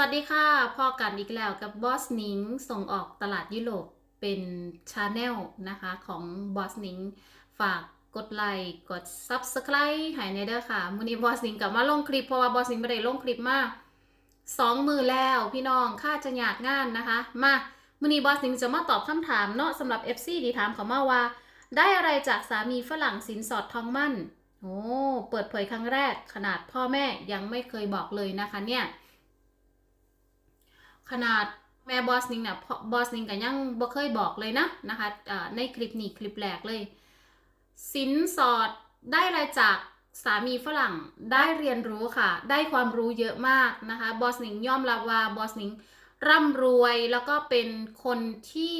วัสดีค่ะพอกันอีกแล้วกับบอสนิงส่งออกตลาดยุโรปเป็นชาแนลนะคะของบอสนิงฝากกดไลค์กด Subscribe ให้ในเด้อค่ะมือนี้บอสนิงกลับมาลงคลิปเพราะว่าบอสนิงไม่ได้ลงคลิปมาสองมือแล้วพี่น้องค่าจะอยากงานนะคะ มามือนี้บอสนิงจะมาตอบคำถามเนาะสำหรับ FC ที่ถามเขามาว่า ได้อะไรจากสามีฝรั่งสินสอดทองมั่นโอ้เปิดเผยครั้งแรกขนาดพ่อแม่ยังไม่เคยบอกเลยนะคะเนี่ย ขนาดแม่บอสนิงเนี่ยพ่อบอสนิงก็ยังบ่เคยบอกเลยนะนะคะในคลิปนี้คลิปแรกเลย สินสอดได้อะไรจากสามีฝรั่งได้เรียนรู้ค่ะ ได้ความรู้เยอะมากนะคะบอสนิงยอมรับว่าบอสนิงร่ำรวยแล้วก็เป็นคนที่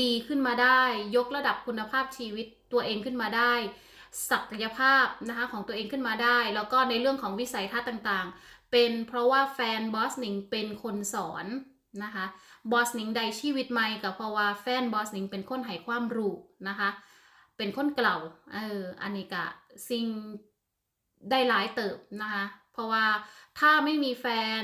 ดีขึ้นมาได้ ยกระดับคุณภาพชีวิตตัวเองขึ้นมาได้ ศักยภาพนะคะของตัวเองขึ้นมาได้ แล้วก็ในเรื่องของวิสัยทัศน์ต่างๆ เป็นเพราะว่าแฟนบอสนิงเป็นคนสอน นะคะบอสนิงได้ชีวิตใหม่กับเพราะว่าแฟนบอสนิงเป็นคนให้ความรู้นะคะ เป็นคนเกล่าเอออันนี้กะสิ่งได้หลายเติบนะคะ เพราะว่าถ้าไม่มีแฟน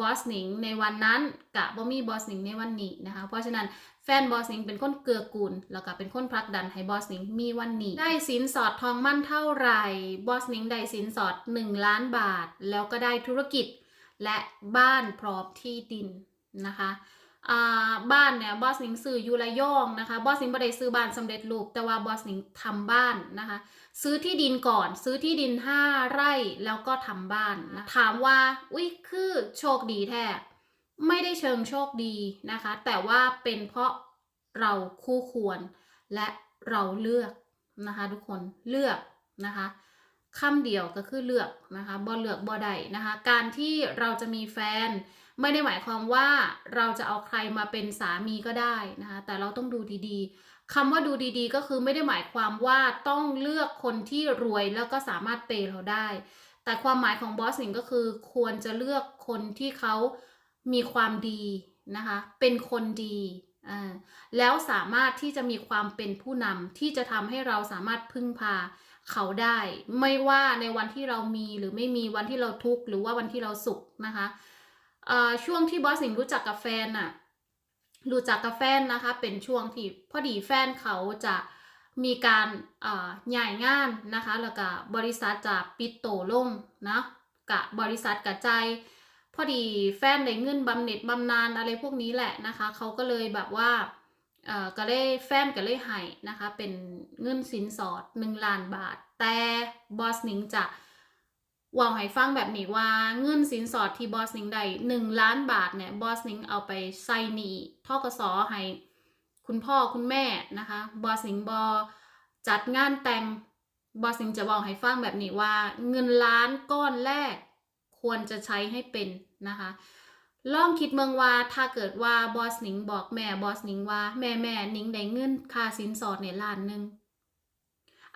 บอสนิงในวันนั้นกะบ่มีบอสนิงในวันนี้นะคะ เพราะฉะนั้นแฟนบอสนิงเป็นคนเกือกูล แล้วก็เป็นคนผลักดันให้บอสนิงมีวันนี้ได้สินสอดทองมั่นเท่าไหร่บอสนิงได้สินสอด 1 ล้านบาท แล้วก็ได้ธุรกิจ และบ้านพร้อมที่ดิน นะคะบ้านเนี่ยบอสนิงซื้ออยู่ระยองนะคะบอสนิงไม่ได้ซื้อบ้านสำเร็จรูป แต่ว่าบอสนิงทำบ้านนะคะซื้อที่ดินก่อน ซื้อที่ดิน 5 ไร่แล้วก็ทำบ้านนะถามว่าอุ้ยคือโชคดีแท้ไม่ได้เชิงโชคดีนะคะ แต่ว่าเป็นเพราะเราคู่ควรและเราเลือกนะคะทุกคนเลือกนะคะคำเดียวก็คือเลือกนะคะบ่เลือกบ่ได้นะคะ การที่เราจะมีแฟน ไม่ได้หมายความว่าเราจะเอาใครมาเป็นสามีก็ได้นะคะ แต่เราต้องดูดีๆคำว่าดูดีๆ ก็คือไม่ได้หมายความว่าต้องเลือกคนที่รวยแล้วก็สามารถเปย์เราได้ แต่ความหมายของบอสหนิงก็คือควรจะเลือกคนที่เขามีความดีนะคะ เป็นคนดีอ่าแล้วสามารถที่จะมีความเป็นผู้นำที่จะทำให้เราสามารถพึ่งพาเขาได้ ไม่ว่าในวันที่เรามีหรือไม่มีวันที่เราทุกข์หรือว่าวันที่เราสุขนะคะ ช่วงที่บอสสิงรู้จักกับแฟนน่ะรู้จักกับแฟนนะคะ เป็นช่วงที่พอดีแฟนเขาจะมีการเอ่อย้ายงานนะคะ แล้วก็บริษัทจะปิดโตลงนะกะบริษัทกระจายพอดีแฟนได้เงินบำเหน็จบำนาญอะไรพวกนี้แหละนะคะเขาก็เลยแบบว่าก็เลยแฟนก็เลยให้นะคะ เป็นเงินสินสอดหนึ่งล้านบาท แต่บอสหนิงจะ ว่าให้ฟังแบบนี้ว่าเงินสินสอดที่บอสนิงได้หนึ่งล้านบาทเนี่ยบอสนิงเอาไปใส่หนี้ทกสให้คุณพ่อคุณแม่นะคะบอสนิงบอจัดงานแต่งบอสนิงจะบอกให้ฟังแบบนี้ว่าเงินล้านก้อนแรกควรจะใช้ให้เป็นนะคะลองคิดเมืองว่าถ้าเกิดว่าบอสนิงบอกแม่บอสนิงว่าแม่แม่นิงได้เงินค่าสินสอดเนี่ยล้านหนึ่ง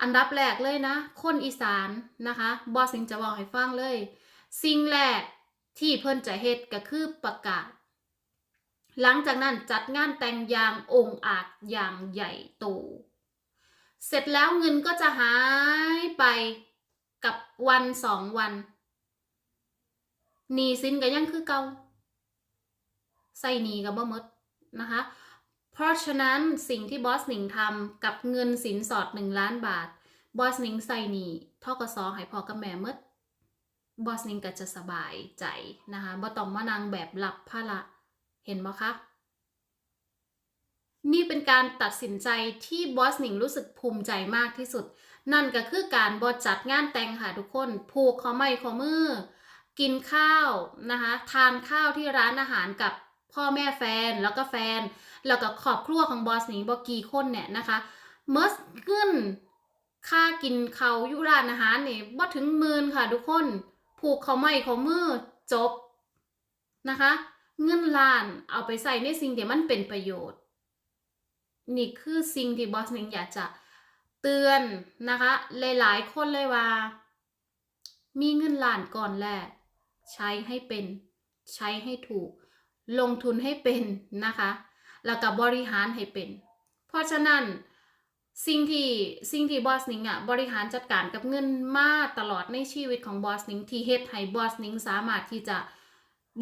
อันดับแรกเลยนะ คนอีสานนะคะบอสิงจะบอกให้ฟังเลย สิ่งแรกที่เพิ่นจะเฮ็ดก็คือประกาศ หลังจากนั้นจัดงานแต่งอย่างองค์อาจอย่างใหญ่โต เสร็จแล้วเงินก็จะหายไปกับวันสองวันหนีสินก็ยังคือเกาใส่หนีก็บ่หมดนะคะ เพราะฉะนั้นสิ่งที่บอสหนิงทำกับเงินสินสอด1ล้านบาท บอสหนิงใส่หนีท่อกสให้พอกับแม่หมดบอสหนิงก็จะสบายใจนะคะบ่ต้องมานั่งแบบหลับภาระเห็นไหมคะ นี่เป็นการตัดสินใจที่บอสหนิงรู้สึกภูมิใจมากที่สุด นั่นก็คือการบอจัดงานแต่งค่ะทุกคน ผูกข้อไม้ข้อมือ กินข้าวนะคะ ทานข้าวที่ร้านอาหารกับ พ่อแม่แฟนแล้วก็แฟน แล้วก็ครอบครัวของบอสนี้บกี่คนเนี่ยนะคะเมื่อขึ้นค่ากินเขายู่ร้านอาหารนี่บ่ถึงหมื่นค่ะทุกคน ผูกเขาไม่เขามือจบนะคะ เงินล้านเอาไปใส่ในสิ่งที่มันเป็นประโยชน์ นี่คือสิ่งที่บอสนิงอยากจะเตือนนะคะ หลายๆ คนเลยว่า มีเงินล้านก่อนแรกใช้ให้เป็น ใช้ให้ถูก ลงทุนให้เป็นนะคะ แล้วก็บริหารให้เป็น เพราะฉะนั้นสิ่งที่สิ่งที่บอสนิงอะบริหารจัดการกับเงินมาตลอดในชีวิตของบอสนิงที่เฮ็ดให้บอสนิงสามารถที่จะ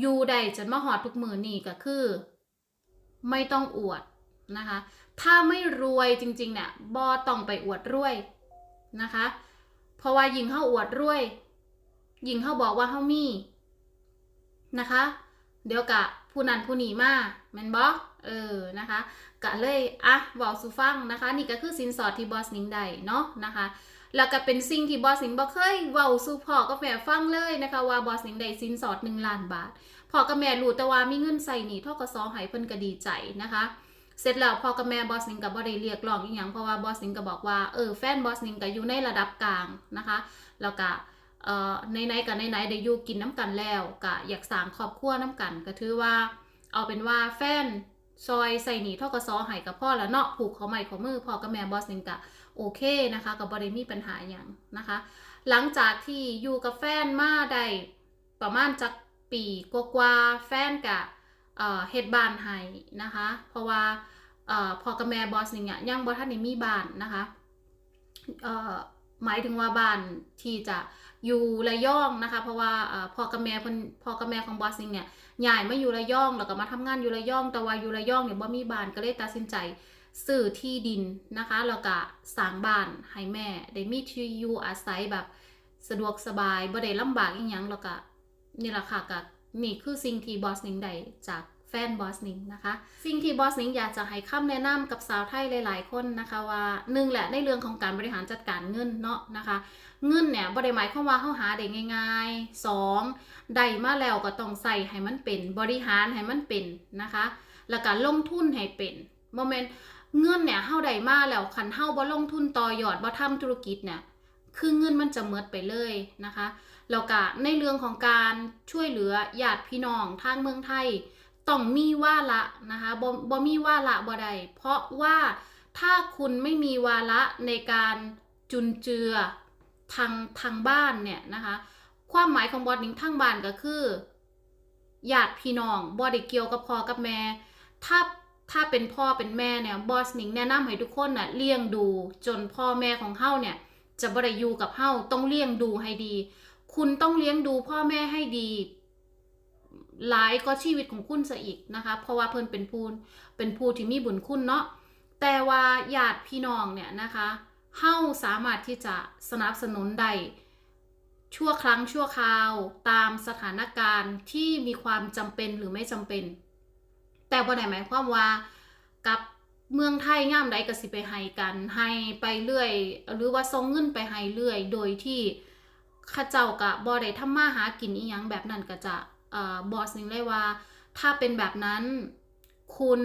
อยู่ได้จนมาหอดทุกมือนี่ก็คือ ไม่ต้องอวดนะคะ ถ้าไม่รวยจริงๆเนี่ยบอต้องไปอวดรวยนะคะ เพราะว่ายิงเข้าอวดรวยยิงเข้าบอกว่าเข้ามีนะคะ เดี๋ยวกะผู้นั้นผู้นี้มาแมนบอเออนะคะกะเลยอะบอกสุฟังนะคะ นี่ก็คือสินสอดที่บอสนิงได้เนาะนะคะแล้วก็เป็นสิ่งที่บอสนิงบ่เคยเว้าสู่พ่อกับแม่ฟังเลยนะคะ ว่าบอสนิงได้สินสอด1ล้านบาทพ่อกับแม่รู้แต่ว่ามีเงินใส่หนี้ทกสให้เพิ่นก็ดีใจนะคะ เสร็จแล้วพ่อกับแม่บอสนิงก็บ่ได้เรียกร้องอีหยังเพราะว่าบอสนิงก็บอกว่าเออแฟนบอสนิงก็อยู่ในระดับกลางนะคะแล้วก็ เอ่อในๆกับในๆได้อยู่กินน้ำกันแล้วก็อยากสร้างครอบครัวน้ำกันก็ถือว่า เอาเป็นว่าแฟนซอยใส่หนีท่อกสให้กับพ่อแล้วเนาะผูกเขาใหม่ของมือพ่อกับแม่บอสนิงก็โอเคนะคะก็บ่ได้มีปัญหาอย่างนะคะ หลังจากที่อยู่กับแฟนมาได้ประมาณจักปีกว่าแฟนกับเฮ็ดบ้านให้นะคะ เพราะว่าอพ่อกับแม่บอสนิงอะยังบ่ทันได้มีบ้านนะคะ หมายถึงว่าบ้านที่จะอยู่ระยองนะคะ เพราะว่าพ่อกับแม่เพิ่นพ่อกับแม่ของบอสนิงเนี่ยย้ายมาอยู่ระยองแล้วก็มาทำงานอยู่ระยอง แต่ว่าอยู่ระยองเนี่ยบ่มีบ้านก็เลยตัดสินใจซื้อที่ดินนะคะแล้วก็สร้างบ้านให้แม่ได้มีที่อยู่อาศัยแบบสะดวกสบายบ่ได้ลำบากอีหยังแล้วก็นี่แหละค่ะก็นี่คือสิ่งที่บอสนิงได้จาก ฟนบอสนิงนะคะ สิ่งที่บอสนิงอยากจะให้คำแนะนำกับสาวไทยหลาย ๆ คนนะคะว่าหนึ่งแหละในเรื่องของการบริหารจัดการเงินเนาะนะคะ เงินเนี่ยบ่ได้หมายความว่าเฮาหาได้ง่ายๆสองได้มาแล้วก็ต้องใส่ให้มันเป็นบริหารให้มันเป็นนะคะ แล้วก็ลงทุนให้เป็นโมเมนต์เงินเนี่ยเฮาได้มาแล้วคันเฮาบ่ลงทุนต่อยอดบ่ทำธุรกิจเนี่ยคือเงินมันจะหมดไปเลยนะคะแล้วก็ในเรื่องของการช่วยเหลือญาติพี่น้องทางเมืองไทย ต้องมีว่าละนะคะบ่บ่มีว่าละบ่ได้เพราะว่าถ้าคุณไม่มีวาระในการจุนเจือทางทางบ้านเนี่ยนะคะ ความหมายของบอสนิงทางบ้านก็คือญาติพี่น้องบ่ได้เกี่ยวกับพ่อกับแม่ ถ้าถ้าเป็นพ่อเป็นแม่เนี่ยบอสนิงแนะนำให้ทุกคนน่ะเลี้ยงดูจนพ่อแม่ของเฮาเนี่ยจะบ่ได้อยู่กับเฮาต้องเลี้ยงดูให้ดี คุณต้องเลี้ยงดูพ่อแม่ให้ดี หลายก็ชีวิตของคุณซะอีกนะคะ เพราะว่าเพิ่นเป็นผู้เป็นผู้ที่มีบุญคุณเนาะแต่ว่าญาติพี่น้องเนี่ยนะคะเฮาสามารถที่จะสนับสนุนได้ชั่วครั้งชั่วคราวตามสถานการณ์ที่มีความจำเป็นหรือไม่จำเป็น แต่บ่ได้หมายความว่ากับเมืองไทยง่ามใดก็สิไปให้กันให้ไปเรื่อย หรือว่าส่งเงินไปให้เรื่อย โดยที่ข้าเจ้าก็บ่ได้ทำมาหากินอีหยังแบบนั้นก็จะ บอสหนึงเลยว่า ถ้าเป็นแบบนั้นคุณ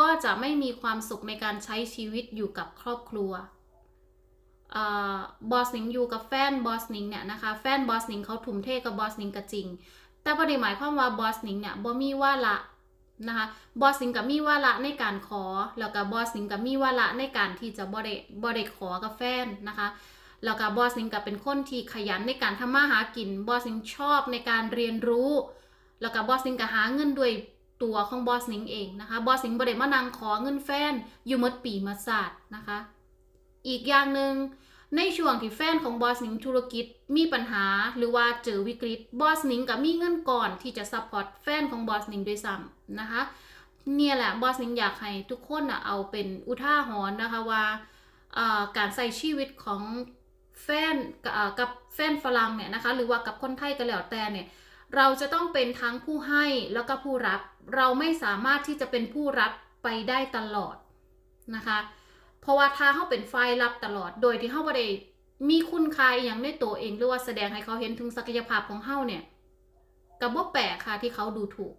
ก็จะไม่มีความสุขในการใช้ชีวิตอยู่กับครอบครัวบอสหนิงอยู่กับแฟนบอสหนิงเนี่ยนะคะแฟนบอสหนิงเขาทุ่มเทกับบอสหนิงก็จริง แต่บ่ได้หมายความว่าบอสหนิงเนี่ยบ่มีว่าละนะคะบอสหนิงก็มีว่าละในการขอ แล้วก็บบอสหนิงก็มีว่าละในการที่จะบ่ได้บ่ได้ขอกับแฟนนะคะ แล้วก็บอสนิงก็เป็นคนที่ขยันในการทำมาหากินบอสนิงชอบในการเรียนรู้ แล้วก็บอสนิงก็หาเงินด้วยตัวของบอสนิงเองนะคะบอสนิงบ่ได้มานั่งขอเงินแฟนอยู่มดปีมาศาสตร์นะคะ อีกอย่างหนึ่งในช่วงที่แฟนของบอสนิงธุรกิจมีปัญหาหรือว่าเจอวิกฤตบอสนิงก็มีเงินก่อนที่จะซัพพอร์ตแฟนของบอสนิงด้วยซ้ำนะคะเนี่ยแหละบอสนิงอยากให้ทุกคนนะเอาเป็นอุทาหรณ์นะคะว่าการใช้ชีวิตของ แฟนกับแฟนฝรั่งเนี่ยนะคะหรือว่ากับคนไทยก็แล้วแต่เนี่ยเราจะต้องเป็นทั้งผู้ให้แล้วก็ผู้รับ เราไม่สามารถที่จะเป็นผู้รับไปได้ตลอดนะคะ เพราะว่าถ้าเขาเป็นฝ่ายรับตลอด โดยที่เขาบ่ได้มีคุณค่าอย่างในตัวเองหรือว่าแสดงให้เขาเห็นถึงศักยภาพของเขาเนี่ยกับว่าแปลกค่ะที่เขาดูถูก